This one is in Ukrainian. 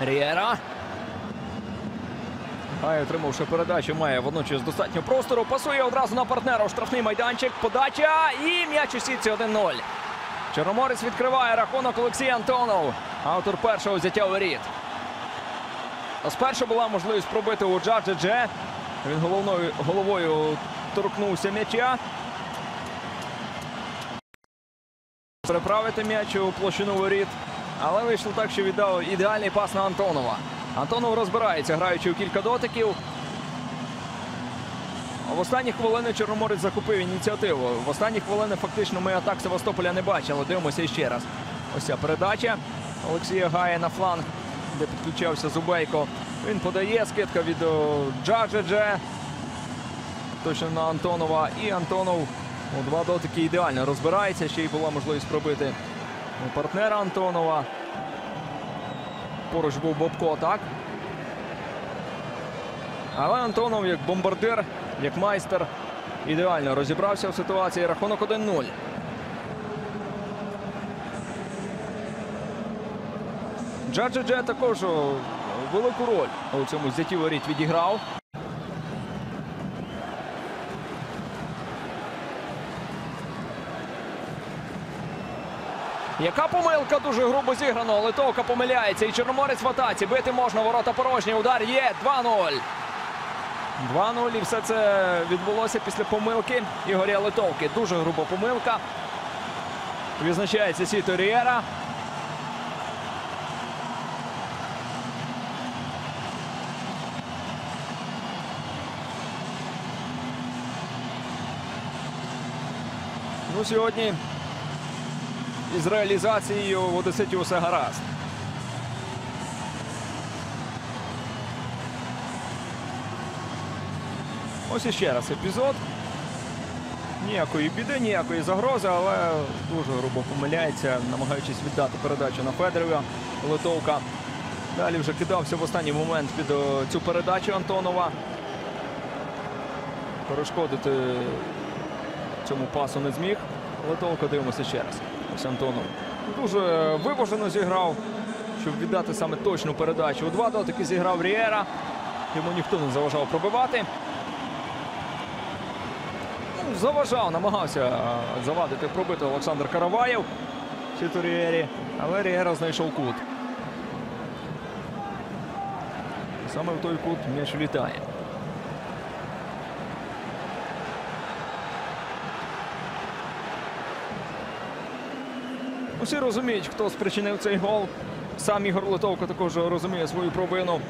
Рієра. Гай, отримавши передачу, має водночас достатньо простору. Пасує одразу на партнера у штрафний майданчик. Подача і м'яч у сітці 1-0. Чорноморець відкриває рахунок Олексій Антонов. Автор першого взяття у. А Спершу була можливість пробити у Джаджа Дже. Він головною, головою торкнувся м'яча. Переправити м'яч у площину воріт. Але вийшло так, що віддав ідеальний пас на Антонова. Антонов розбирається, граючи у кілька дотиків. В останні хвилини Чорноморець захопив ініціативу. В останні хвилини фактично ми атак Севастополя не бачили. Дивимося ще раз. Ось ця передача. Олексія Гає на фланг, де підключався Зубейко. Він подає скидка від Джаджедже. Точно на Антонова. І Антонов у два дотики ідеально розбирається. Ще й була можливість пробити партнера Антонова. Поруч був Бобко, так? Але Антонов як бомбардир, як майстер, ідеально розібрався в ситуації. Рахунок 1-0. Джаджедже також велику роль у цьому зятті воріт відіграв. Яка помилка дуже грубо зіграно. Литовка помиляється. І Чорноморець в атаці. Бити можна. Ворота порожні. Удар є. 2-0. 2-0. І все це відбулося після помилки Ігоря Литовки. Дуже груба помилка. Відзначається Сіто Рієра. Ну, сьогодні із реалізацією в Одеситі усе гаразд. Ось іще раз епізод. Ніякої біди, ніякої загрози, але дуже грубо помиляється, намагаючись віддати передачу на Федорова. Литовка. Далі вже кидався в останній момент під цю передачу Антонова. Перешкодити цьому пасу не зміг. Литовка дивимося ще раз. Ось Антонов дуже виважено зіграв, щоб віддати саме точну передачу. У два дотики зіграв Рієра. Йому ніхто не заважав пробивати. Ну, заважав, намагався завадити пробити Олександр Караваєв. Сіту Рієрі. Але Рієра знайшов кут. Саме в той кут м'яч влітає. Усі розуміють, хто спричинив цей гол. Сам Ігор Литовко також розуміє свою провину.